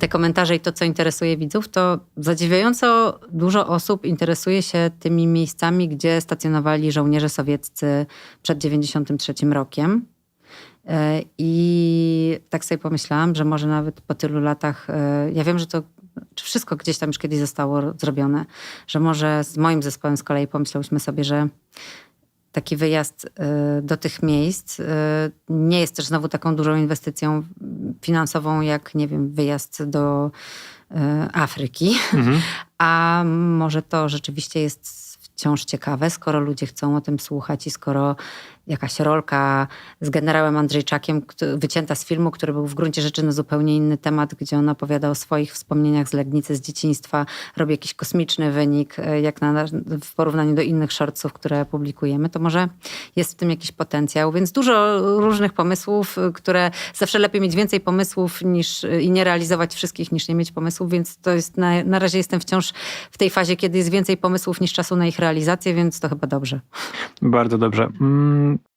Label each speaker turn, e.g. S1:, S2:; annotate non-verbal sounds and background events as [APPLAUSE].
S1: te komentarze i to, co interesuje widzów, to zadziwiająco dużo osób interesuje się tymi miejscami, gdzie stacjonowali żołnierze sowieccy przed 93 rokiem. E, I tak sobie pomyślałam, że może nawet po tylu latach, e, ja wiem, że to wszystko gdzieś tam już kiedyś zostało zrobione, że może z moim zespołem z kolei pomyślałyśmy sobie, że taki wyjazd y, do tych miejsc y, nie jest też znowu taką dużą inwestycją finansową, jak nie wiem, wyjazd do y, Afryki. [LAUGHS] A może to rzeczywiście jest wciąż ciekawe, skoro ludzie chcą o tym słuchać i skoro jakaś rolka z generałem Andrzejczakiem, wycięta z filmu, który był w gruncie rzeczy na zupełnie inny temat, gdzie on opowiada o swoich wspomnieniach z Legnicy, z dzieciństwa, robi jakiś kosmiczny wynik, e, jak na, w porównaniu do innych shortsów, które publikujemy, to może jest w tym jakiś potencjał. Więc dużo różnych pomysłów, y, które zawsze lepiej mieć więcej pomysłów niż, i nie realizować wszystkich, niż nie mieć pomysłów, więc to jest na, na razie jestem wciąż w tej fazie, kiedy jest więcej pomysłów niż czasu na ich realizację, więc to chyba dobrze.
S2: Bardzo dobrze. Mm,